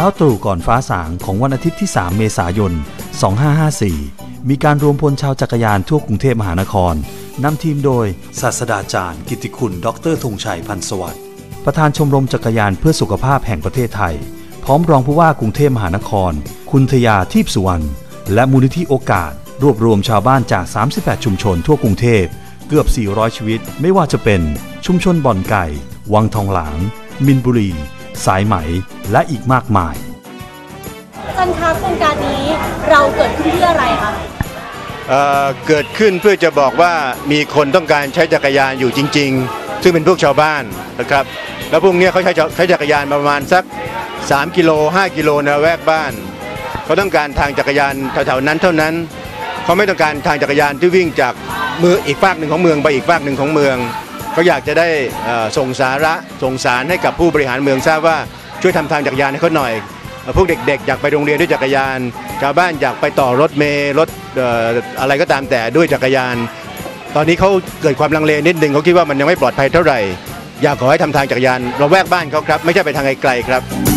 ้าตรู่ก่อนฟ้าสางของวันอาทิตย์ที่ 3 เมษายน 2554 มีการรวมพลชาวจักรยานทั่วกรุงเทพมหานครนำทีมโดยศาสตราจารย์ กิติคุณ ดรธงชัยพันธ์สวัสดิ์ประธานชมรมจักรยานเพื่อสุขภาพแห่งประเทศไทย พร้อมรองผู้ว่ากรุงเทพมหานคร คุณทยาทิพสุวรรณและมูลนิธิโอกาส รวบรวมชาวบ้านจาก 38 ชุมชนทั่วกรุงเทพเกือบ 400 ชีวิต ไม่ว่าจะเป็น ชุมชนบ่อนไก่ วังทองหลาง มินบุรี สายไหมและอีกมากมายอาจารย์คะโครงการนี้เราเกิดขึ้นเพื่ออะไรคะเอ่อเกิดขึ้นเพื่อจะบอกว่ามีคนต้องการใช้จักรยานอยู่จริง ๆ ซึ่งเป็นพวกชาวบ้านนะครับ แล้วพวกเนี้ยเขาใช้ใช้จักรยานประมาณสัก 3 กิโล 5 กิโลในละแวกบ้านเขาต้องการทางจักรยานแถวๆนั้นเท่านั้นเขาไม่ต้องการทางจักรยานที่วิ่งจากมืออีกฝากหนึ่งของเมืองไปอีกฝากหนึ่งของเมือง เขาอยากจะได้ส่งสาระส่งสารให้กับผู้บริหารเมืองทราบว่าช่วยทำทางจักรยานให้เขาหน่อย พวกเด็กๆ อยากไปโรงเรียนด้วยจักรยาน ชาวบ้านอยากไปต่อรถเมล์รถอะไรก็ตามแต่ด้วยจักรยาน ตอนนี้เขาเกิดความลังเลนิดนึงเขาคิดว่ามันยังไม่ปลอดภัยเท่าไหร่ อยากขอให้ทำทางจักรยานเราแวกบ้านเขาครับ ไม่ใช่ไปทางไกลๆครับ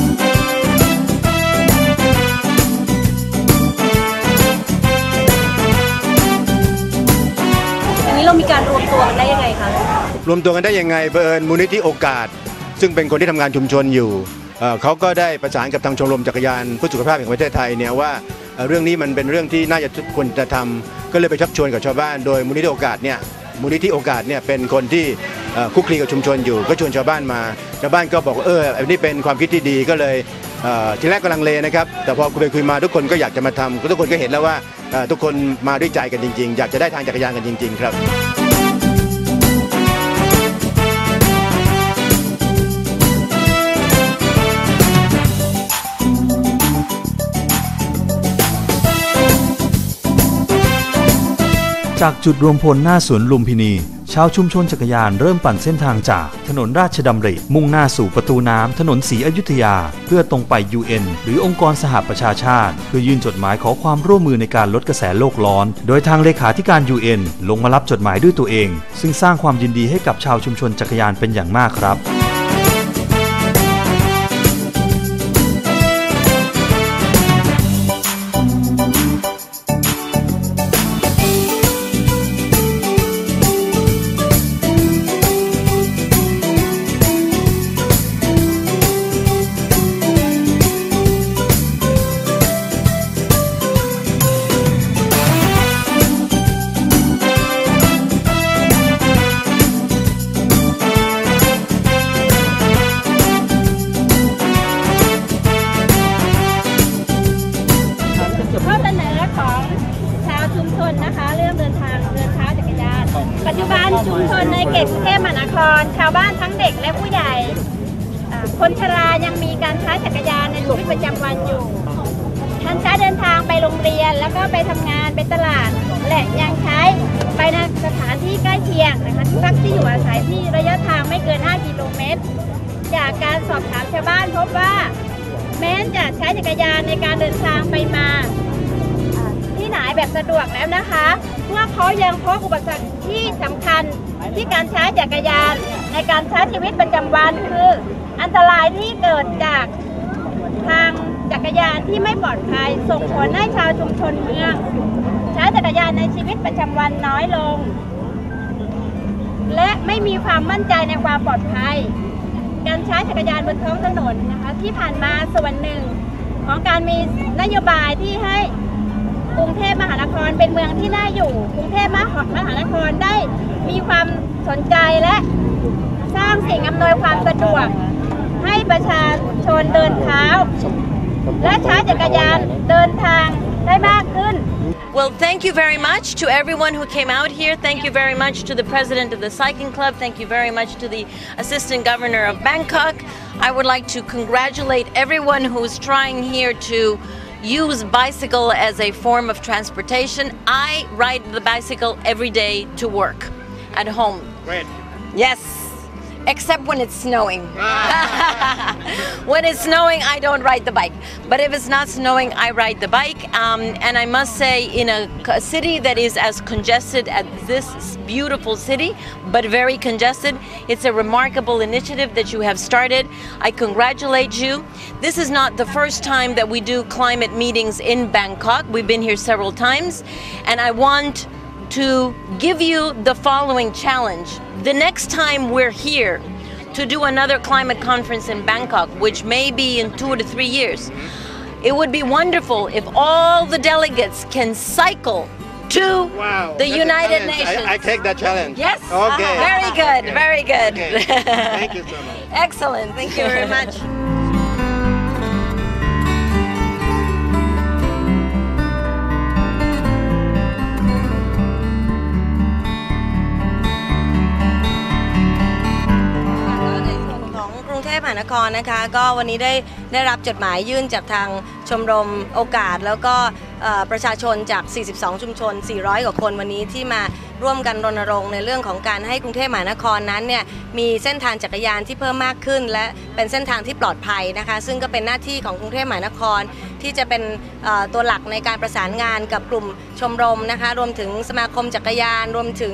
รวมตัวกันได้ยังไงเผอิญมูลนิธิโอกาส ซึ่งเป็นคนที่ทำงานชุมชนอยู่เเขาก็ได้ประสานกับทางชมรมจักรยานเพื่อสุขภาพแห่งประเทศไทยเนี่ยว่าเเรื่องนี้มันเป็นเรื่องที่น่าจะควรจะทำก็เลยไปชักชวนกับชาวบ้านโดยมูลนิธิโอกาสเนี่ยมูลนิธิโอกาสเนี่ยเป็นคนที่คุกคลีกับชุมชนอยู่ ก็ชวนชาวบ้านมาชาวบ้านก็บอกเอออันนี้เป็นความคิดที่ดีก็เลยทีแรกก็ลังเลนะครับ แต่พอคุยไปคุยมาทุกคนก็อยากจะมาทำทุกคนก็เห็นแล้วว่าทุกคนมาด้วยใจกันจริง ๆ อยากจะได้ทางจักรยานกันจริง ๆ ครับ จากจุดรวมพลหน้าสวนลุมพินี ชาวชุมชนจักรยานเริ่มปั่นเส้นทางจากถนนราชดำริ มุ่งหน้าสู่ประตูน้ำถนนศรีอยุธยา เพื่อตรงไป UN หรือองค์กรสหประชาชาติ เพื่อยื่นจดหมายขอความร่วมมือในการลดกระแสโลกร้อน โดยทางเลขาธิการ UN ลงมารับจดหมายด้วยตัวเอง ซึ่งสร้างความยินดีให้กับชาวชุมชนจักรยานเป็นอย่างมากครับ ชุมชนในเขตกรุงเทพมหานคร ชาวบ้านทั้งเด็กและผู้ใหญ่อ่าคนชรายังมีการใช้จักรยานในชีวิตประจำวันอยู่ท่านใช้เดินทางไปโรงเรียนแล้วก็ไปทำงานไปตลาด และยังใช้ไปในสถานที่ใกล้เคียงนะคะทุกที่อยู่อาศัยที่ระยะทางไม่เกิน 5 กิโลเมตร จากการสอบถามชาวบ้านพบว่า แม้จะใช้จักรยานในการเดินทางไปมา ที่ไหนแบบสะดวกแล้วนะคะพวกเขายังพบอุปสรรคที่สำคัญที่การใช้จักรยานในการใช้ชีวิตประจำวันคือ อันตรายที่เกิดจากทางจักรยานที่ไม่ปลอดภัยส่งผลให้ชาวชุมชนเมือง ใช้จักรยานในชีวิตประจำวันน้อยลง และไม่มีความมั่นใจในความปลอดภัย การใช้จักรยานบนท้องถนนนะคะที่ผ่านมาส่วนหนึ่งของการมีนโยบายที่ให้ กรุงเทพมหานครเป็นเมืองที่น่าอยู่ กรุงเทพมหามหานครได้มีความสนใจและสร้างสิ่งอำนวยความสะดวก ให้ประชาชนเดินเท้า และใช้จักรยานเดินทางได้มากขึ้น Well, thank you very much to everyone who came out here. Thank you very much to the president of the cycling club. Thank you very much to the assistant governor of Bangkok. I would like to congratulate everyone who is trying here to use bicycle as a form of transportation. I ride the bicycle every day to work at home. Great. Yes. Except when it's snowing. when it's snowing, I don't ride the bike. But if it's not snowing, I ride the bike. Um, and I must say, in a city that is as congested as this beautiful city, but very congested, it's a remarkable initiative that you have started. I congratulate you. This is not the first time that we do climate meetings in Bangkok. We've been here several times. And I want to give you the following challenge. The next time we're here to do another climate conference in Bangkok, which may be in two to three years, it would be wonderful if all the delegates can cycle to the United Nations. I, I take that challenge. Yes? Okay. Very good, very good. Okay. Thank you so much. Excellent. Thank you very much. ครนะคะ ก็วันนี้ได้ได้รับจดหมายยื่นจากทางชมรมโอกาส แล้วก็ประชาชนจาก 42 ชุมชน 400 กว่าคนวันนี้ที่มาร่วมกันรณรงค์ในเรื่องของการให้กรุงเทพมหานครนั้นเนี่ยมีเส้นทางจักรยานที่เพิ่มมากขึ้น และเป็นเส้นทางที่ปลอดภัยนะคะ ซึ่งก็เป็นหน้าที่ของกรุงเทพมหานคร ที่จะเป็นตัวหลักในการประสานงานกับกลุ่มชมรมนะคะ รวมถึงสมาคมจักรยาน รวมถึง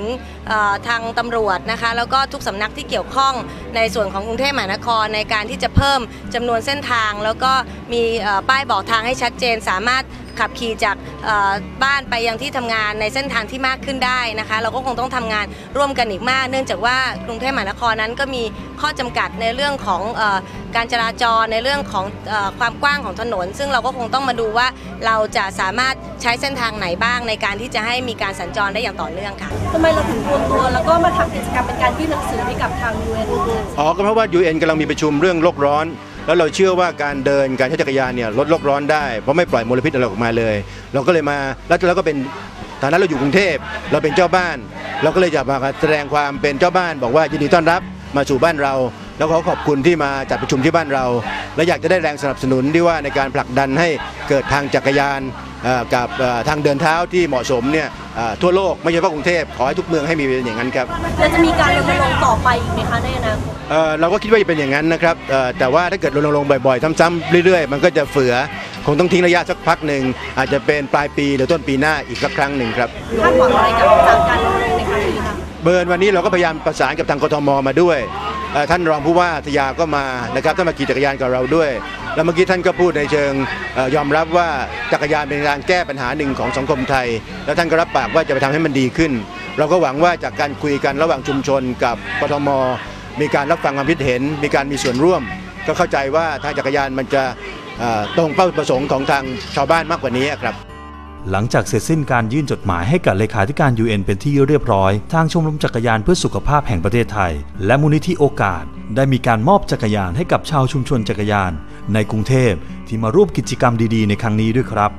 ทางตำรวจนะคะ แล้วก็ทุกสำนักที่เกี่ยวข้องในส่วนของกรุงเทพมหานครในการที่จะเพิ่มจำนวนเส้นทาง แล้วก็มีป้ายบอกทางให้ชัดเจนสามารถ ขับขี่จากเอ่อบ้านไปยังที่ทำงานในเส้นทางที่มากขึ้นได้นะคะ เราก็คงต้องทำงานร่วมกันอีกมาก เนื่องจากว่ากรุงเทพมหานครนั้นก็มีข้อจำกัดในเรื่องของเออการจราจรในเรื่องของเออความกว้างของถนน ซึ่งเราก็คงต้องมาดูว่าเราจะสามารถใช้เส้นทางไหนบ้างในการที่จะให้มีการสัญจรได้อย่างต่อเนื่องค่ะทำไมเราถึงรวมตัวแล้วก็มาทำกิจกรรมเป็นการยื่นหนังสือให้กับทาง UN อ๋อก็เพราะว่า UN กำลังมีประชุมเรื่องโลกร้อน แล้วเราเชื่อว่าการเดินการใช้จักรยานเนี่ยลดโลกร้อนได้เพราะไม่ปล่อยมลพิษอะไรออกมาเลย เราก็เลยมาแล้วเราก็เป็นฐานะเราอยู่กรุงเทพเราเป็นเจ้าบ้าน เราก็เลยจะมาแสดงความเป็นเจ้าบ้าน บอกว่ายินดีต้อนรับมาสู่บ้านเรา แล้วขอขอบคุณที่มาจัดประชุมที่บ้านเรา และอยากจะได้แรงสนับสนุนที่ว่าในการผลักดันให้เกิดทางจักรยาน กับเอ่อทางเดินเท้าที่เหมาะสมเนี่ยเอ่อทั่วโลกไม่ใช่เฉพาะกรุงเทพขอให้ทุกเมืองให้มีเป็นอย่างนั้นครับเราจะมีการรณรงค์ต่อไปอีกไหมคะในอนาคตเอ่อเราก็คิดว่าจะเป็นอย่างนั้นนะครับเอ่อแต่ว่าถ้าเกิดรณรงค์บ่อยๆซ้ำๆเรื่อยๆ มันก็จะเฟือคงต้องทิ้งระยะสักพักหนึ่งอาจจะเป็นปลายปีหรือต้นปีหน้าอีกสักครั้งหนึ่งครับคาดหวังอะไรกับจากการรณรงค์ในครั้งนี้คะเบิร์นวันนี้เราก็พยายามประสานกับทางกทมมาด้วยเอ่อ ท่านรองผู้ว่าทยาก็มานะครับท่านมาขี่จักรยานกับเราด้วย แล้วเมื่อกี้ท่านก็พูดในเชิงอยอมรับว่าจักรยานเป็นการแก้ปัญหาหนึ่งของสังคมไทย แล้วท่านก็รับปากว่าจะไปทำให้มันดีขึ้น เราก็หวังว่าจากการคุยกันระหว่างชุมชนกับกทม มีการรับฟังความคิดเห็น มีการมีส่วนร่วม ก็เข้าใจว่าทางจักรยานมันจะตรงเป้าประสงค์ของทางชาวบ้านมากกว่านี้ครับ หลังจากเสร็จสิ้นการยื่นจดหมายให้กับเลขาธิการ UN เป็นที่เรียบร้อย ทางชมรมจักรยานเพื่อสุขภาพแห่งประเทศไทย และมูลนิธิโอกาส ได้มีการมอบจักรยานให้กับชาวชุมชนจักรยาน ในกรุงเทพที่มาร่วมกิจกรรมดีๆ ในครั้งนี้ด้วยครับ